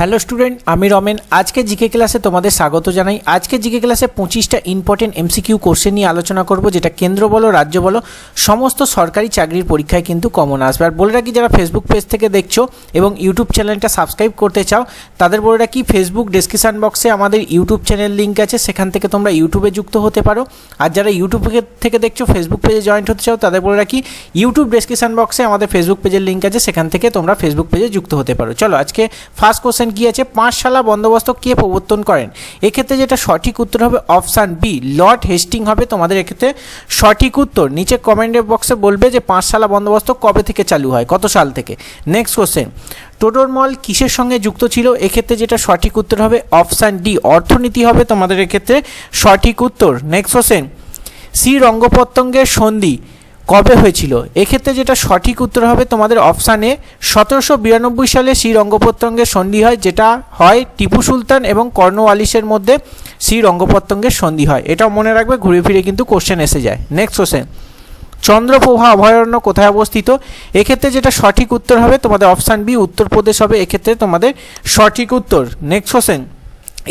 Hello student, আমি রমেন। আজকে GK ক্লাসে তোমাদের স্বাগত জানাই। আজকে জিকে ক্লাসে পঁচিশটা ইম্পর্টেন্ট এমসিকিউ কোশ্চেন নিয়ে আলোচনা করব, যেটা কেন্দ্র বলো, রাজ্য বলো, সমস্ত সরকারি চাকরির পরীক্ষায় কিন্তু কমন আসবে। আর বলে রাখি, যারা ফেসবুক পেজ থেকে দেখছ এবং ইউটিউব চ্যানেলটা সাবস্ক্রাইব করতে চাও, তাদের বলে রাখি ফেসবুক ডেসক্রিপশান বক্সে আমাদের ইউটিউব চ্যানেল লিঙ্ক আছে। সেখান থেকে তোমরা ইউটিউবে যুক্ত হতে পারো। আর যারা ইউটিউব থেকে দেখছ ফেসবুক পেজে জয়েন্ট হতে চাও, তাদের বলে রাখি ইউটিউব ডেসক্রিপশান বক্সে আমাদের ফেসবুক পেজের লিঙ্ক আছে। সেখান থেকে তোমরা ফেসবুক পেজে যুক্ত হতে পারো। চলো, আজকে ফার্স্ট কোশ্চেন কী আছে পাঁচশালা বন্দোবস্ত কে প্রবর্তন করেন? এক্ষেত্রে যেটা সঠিক উত্তর হবে অপশান বি, লর্ড হেস্টিং হবে। তোমাদের এক্ষেত্রে সঠিক উত্তর। নিচে কমেন্টের বক্সে বলবে যে পাঁচশালা বন্দোবস্ত কবে থেকে চালু হয়, কত সাল থেকে? নেক্সট কোশ্চেন টোটোর মল কিসের সঙ্গে যুক্ত ছিল? এক্ষেত্রে যেটা সঠিক উত্তর হবে অপশান ডি, অর্থনীতি হবে তোমাদের এক্ষেত্রে সঠিক উত্তর। নেক্সট কোশ্চেন সি রঙ্গপত্যঙ্গের সন্ধি। কবে হয়েছিল? এক্ষেত্রে যেটা সঠিক উত্তর হবে তোমাদের অপশানে সতেরোশো বিরানব্বই সালে শ্রী রঙ্গপত্যঙ্গের সন্ধি হয়, যেটা হয় টিপু সুলতান এবং কর্নওয়ালিসের মধ্যে শ্রী রঙ্গপত্যঙ্গের সন্ধি হয়। এটাও মনে রাখবে, ঘুরে ফিরে কিন্তু কোশ্চেন এসে যায়। নেক্সট কোশ্চেন চন্দ্রপ্রভা অভয়ারণ্য কোথায় অবস্থিত? এক্ষেত্রে যেটা সঠিক উত্তর হবে, তোমাদের অপশান বি উত্তরপ্রদেশ হবে, এক্ষেত্রে তোমাদের সঠিক উত্তর। নেক্সট কোশ্চেন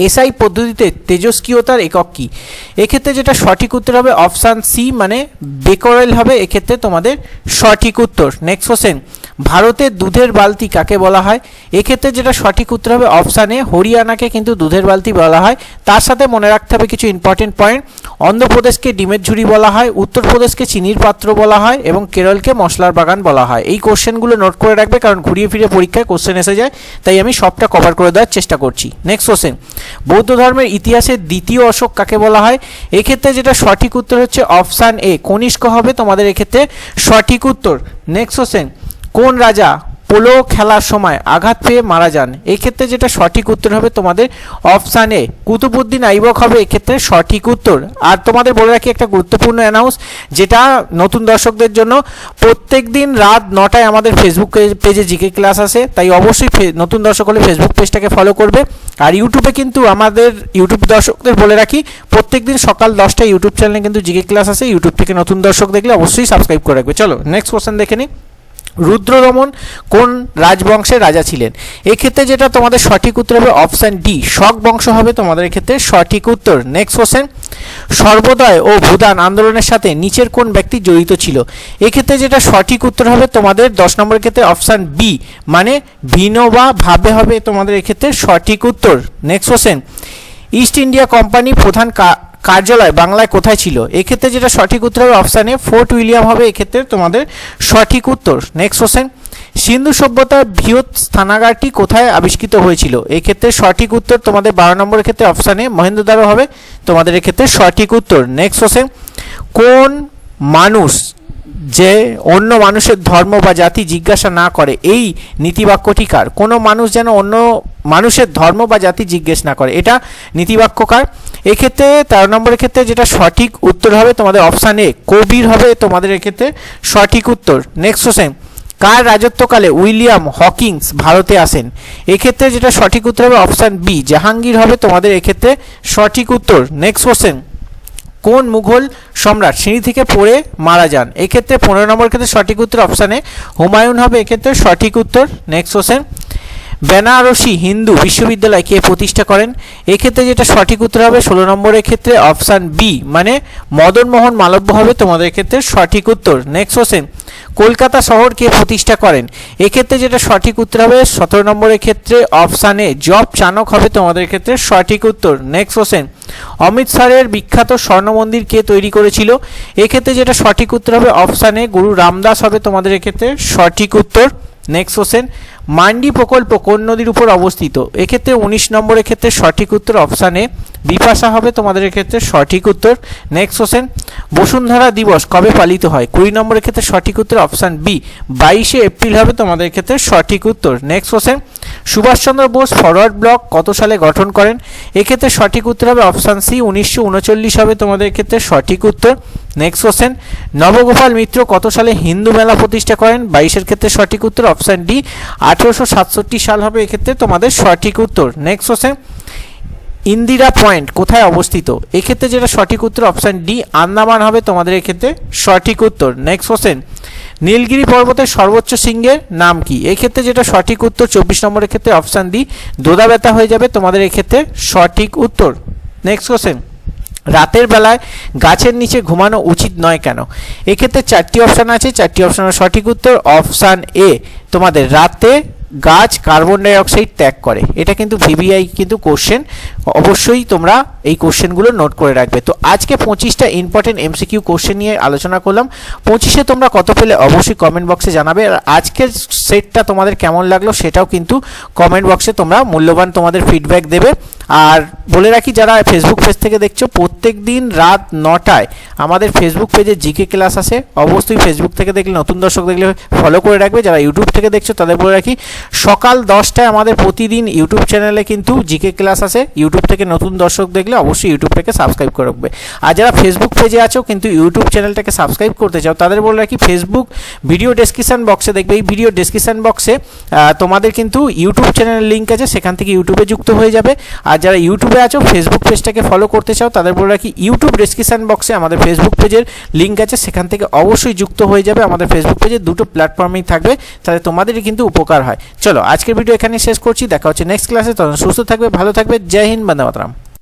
এসআই পদ্ধতিতে তেজস্ক্রিয়তার একক কী? এক্ষেত্রে যেটা সঠিক উত্তর হবে অপশান সি মানে বেকরেল হবে। এক্ষেত্রে তোমাদের সঠিক উত্তর। নেক্সট কোশ্চেন ভারতের দুধের বালতি কাকে বলা হয়? এক্ষেত্রে যেটা সঠিক উত্তর হবে অপশানে হরিয়ানাকে কিন্তু দুধের বালতি বলা হয়। তার সাথে মনে রাখতে হবে কিছু ইম্পর্টেন্ট পয়েন্ট অন্ধ্রপ্রদেশকে ডিমের ঝুড়ি বলা হয়, উত্তরপ্রদেশকে চিনির পাত্র বলা হয় এবং কেরলকে মশলার বাগান বলা হয়। এই কোশ্চেনগুলো নোট করে রাখবে, কারণ ঘুরিয়ে ফিরে পরীক্ষায় কোশ্চেন এসে যায়। তাই আমি সবটা কভার করে দেওয়ার চেষ্টা করছি। নেক্সট কোশ্চেন বৌদ্ধ ধর্মের ইতিহাসের দ্বিতীয় অশোক কাকে বলা হয়? এক্ষেত্রে যেটা সঠিক উত্তর হচ্ছে অপশান এ, কনিষ্ক হবে। তোমাদের এক্ষেত্রে সঠিক উত্তর। নেক্সট কোশ্চেন, কোন রাজা পোলো খেলার সময় আঘাত পেয়ে মারা যান? এক্ষেত্রে যেটা সঠিক উত্তর হবে তোমাদের অপশান এ, কুতুবুদ্দিন আইবক হবে। এক্ষেত্রে সঠিক উত্তর। আর তোমাদের বলে রাখি একটা গুরুত্বপূর্ণ অ্যানাউন্স যেটা নতুন দর্শকদের জন্য প্রত্যেক দিন রাত নটায় আমাদের ফেসবুক পেজে জিকে ক্লাস আসে। তাই অবশ্যই নতুন দর্শক হলে ফেসবুক পেজটাকে ফলো করবে। আর ইউটিউবে কিন্তু আমাদের ইউটিউব দর্শকদের বলে রাখি প্রত্যেক দিন সকাল দশটায় ইউটিউব চ্যানেলে কিন্তু জিকে ক্লাস আছে। ইউটিউব থেকে নতুন দর্শক দেখলে অবশ্যই সাবস্ক্রাইব করে রাখবে। চলো নেক্সট কোশ্চেন দেখে নিই। রুদ্ররমন কোন রাজবংশের রাজা ছিলেন? এক্ষেত্রে যেটা তোমাদের সঠিক উত্তর হবে অপশান ডি, শক বংশ হবে তোমাদের ক্ষেত্রে সঠিক উত্তর। নেক্সট কোশ্চেন সর্বোদয় ও ভুদান আন্দোলনের সাথে নিচের কোন ব্যক্তি জড়িত ছিল? এক্ষেত্রে যেটা সঠিক উত্তর হবে তোমাদের দশ নম্বরের ক্ষেত্রে অপশান বি মানে ভিনোবা ভাবে হবে তোমাদের এক্ষেত্রে সঠিক উত্তর। Next question East India company প্রধান কার্যালয় বাংলায় কোথায় ছিল? এক্ষেত্রে যেটা সঠিক উত্তর হবে অপশানে ফোর্ট উইলিয়াম হবে এক্ষেত্রে তোমাদের সঠিক উত্তর। নেক্সট কোশ্চেন সিন্ধু সভ্যতার বৃহৎ স্থানাগারটি কোথায় আবিষ্কৃত হয়েছিল? এক্ষেত্রে সঠিক উত্তর তোমাদের বারো নম্বরের ক্ষেত্রে অপশানে মহেন্দ্রদ্বারা হবে। তোমাদের এক্ষেত্রে সঠিক উত্তর। নেক্সট কোশ্চেন কোন মানুষ যে অন্য মানুষের ধর্ম বা জাতি জিজ্ঞাসা না করে, এই নীতিবাক্যটিকার কোনো মানুষ যেন অন্য মানুষের ধর্ম বা জাতি জিজ্ঞেস না করে, এটা নীতিবাক্যকার এক্ষেত্রে তেরো নম্বরের ক্ষেত্রে যেটা সঠিক উত্তর হবে তোমাদের অপশান এ কবির হবে তোমাদের এক্ষেত্রে সঠিক উত্তর। নেক্সট কোশ্চেন কার রাজত্বকালে উইলিয়াম হকিংস ভারতে আসেন? এক্ষেত্রে যেটা সঠিক উত্তর হবে অপশান বি। জাহাঙ্গীর হবে তোমাদের এক্ষেত্রে সঠিক উত্তর। নেক্সট কোশ্চেন কোন মুঘল সম্রাট সিঁড়ি থেকে পড়ে মারা যান? এক্ষেত্রে পনেরো নম্বর ক্ষেত্রে সঠিক উত্তর, অপশানে হুমায়ুন হবে এক্ষেত্রে সঠিক উত্তর। নেক্সট কোশ্চেন বেনারসি হিন্দু বিশ্ববিদ্যালয় কে প্রতিষ্ঠা করেন? এক্ষেত্রে যেটা সঠিক উত্তর হবে ষোলো নম্বরের ক্ষেত্রে অপশান বি মানে মদন মোহন মালব্য হবে তোমাদের ক্ষেত্রে সঠিক উত্তর। নেক্সট কোশ্চেন কলকাতা শহর কে প্রতিষ্ঠা করেন? এক্ষেত্রে যেটা সঠিক উত্তর হবে সতেরো নম্বরের ক্ষেত্রে অপশানে জব চানক হবে তোমাদের ক্ষেত্রে সঠিক উত্তর। নেক্সট কোশ্চেন অমৃতসরের বিখ্যাত স্বর্ণ মন্দির কে তৈরি করেছিল? এক্ষেত্রে যেটা সঠিক উত্তর হবে অপশানে গুরু রামদাস হবে তোমাদের এক্ষেত্রে সঠিক উত্তর। নেক্সট কোশ্চেন মান্ডি প্রকল্প কোন নদীর উপর অবস্থিত? এক্ষেত্রে উনিশ নম্বরের ক্ষেত্রে সঠিক উত্তর অপশানে বিপাশা হবে তোমাদের ক্ষেত্রে সঠিক উত্তর। নেক্সট কোশ্চেন বসুন্ধরা দিবস কবে পালিত হয়? কুড়ি নম্বরের ক্ষেত্রে সঠিক উত্তর অপশান বি, বাইশে এপ্রিল হবে তোমাদের ক্ষেত্রে সঠিক উত্তর। Next question Subhash Chandra Bose forward block কত সালে গঠন করেন? এক্ষেত্রে সঠিক উত্তর হবে অপশান সি, উনিশশো উনচল্লিশ হবে। তোমাদের ক্ষেত্রে সঠিক উত্তর। নেক্সট কোশ্চেন নবগোপাল মিত্র কত সালে হিন্দু মেলা প্রতিষ্ঠা করেন? বাইশের ক্ষেত্রে সঠিক উত্তর, অপশান ডি, আঠেরোশো সাতষট্টি সাল হবে। এক্ষেত্রে তোমাদের সঠিক উত্তর। নেক্সট কোশ্চেন ইন্দিরা পয়েন্ট কোথায় অবস্থিত? এক্ষেত্রে যেটা সঠিক উত্তর, অপশান ডি, আন্দামান হবে। তোমাদের এক্ষেত্রে সঠিক উত্তর। নেক্সট কোশ্চেন নীলগিরি পর্বতের সর্বোচ্চ শৃঙ্গের নাম কি? এক্ষেত্রে ক্ষেত্রে যেটা সঠিক উত্তর, চব্বিশ নম্বরের ক্ষেত্রে অপশান ডি দোদা ব্যথা হয়ে যাবে। তোমাদের এক্ষেত্রে সঠিক উত্তর। নেক্সট কোশ্চেন রাতের বেলায় গাছের নিচে ঘুমানো উচিত নয় কেন? এক্ষেত্রে চারটি অপশান আছে। চারটি অপশানের সঠিক উত্তর অপশান এ তোমাদের রাতে গাছ কার্বন ডাই অক্সাইড ত্যাগ করে। এটা কিন্তু ভিভিআই কিন্তু কোশ্চেন অবশ্যই তোমরা এই কোশ্চেনগুলো নোট করে রাখবে। তো আজকে পঁচিশটা ইম্পর্টেন্ট এমসিকিউ কোশ্চেন নিয়ে আলোচনা করলাম। পঁচিশে তোমরা কত পেলে অবশ্যই কমেন্ট বক্সে জানাবে। আর আজকের সেটটা তোমাদের কেমন লাগল সেটাও কিন্তু কমেন্ট বক্সে তোমরা মূল্যবান তোমাদের ফিডব্যাক দেবে। আর বলে রাখি, যারা ফেসবুক পেজ থেকে দেখছ প্রত্যেক দিন রাত নটায় আমাদের ফেসবুক পেজে জিকে ক্লাস আসে। অবশ্যই ফেসবুক থেকে দেখলে, নতুন দর্শক দেখলে ফলো করে রাখবে। যারা ইউটিউব থেকে দেখছ, তাদের বলে রাখি, সকাল দশটায় আমাদের প্রতিদিন ইউটিউব চ্যানেলে কিন্তু জিকে ক্লাস আসে। ইউটিউব থেকে নতুন দর্শক দেখলে অবশ্যই ইউটিউব থেকে সাবস্ক্রাইব করে রাখবে। আর যারা ফেসবুক পেজে আছো, কিন্তু ইউটিউব চ্যানেলটাকে সাবস্ক্রাইব করতে চাও, তাদের বলে রাখি ফেসবুক ভিডিও ডেসক্রিপশন বক্সে দেখবে। এই ভিডিও ডেসক্রিপশন বক্সে তোমাদের কিন্তু ইউটিউব চ্যানেলের লিঙ্ক আছে, সেখান থেকে ইউটিউবে যুক্ত হয়ে যাবে। আর যারা ইউটিউবে আছো ফেসবুক পেজটাকে ফলো করতে চাও, তাদের বলে রাখি ইউটিউব ডিসক্রিপশান বক্সে আমাদের ফেসবুক পেজের লিঙ্ক আছে। সেখান থেকে অবশ্যই যুক্ত হয়ে যাবে আমাদের ফেসবুক পেজে দুটো প্ল্যাটফর্মেই থাকবে তাহলে তোমাদেরই কিন্তু উপকার হয়। চলো, আজকের ভিডিও এখানে শেষ করছি। দেখা হচ্ছে নেক্সট ক্লাসে তখন সুস্থ থাকবে, ভালো থাকবে। জয় হিন্দ, বন্দে মাতরম।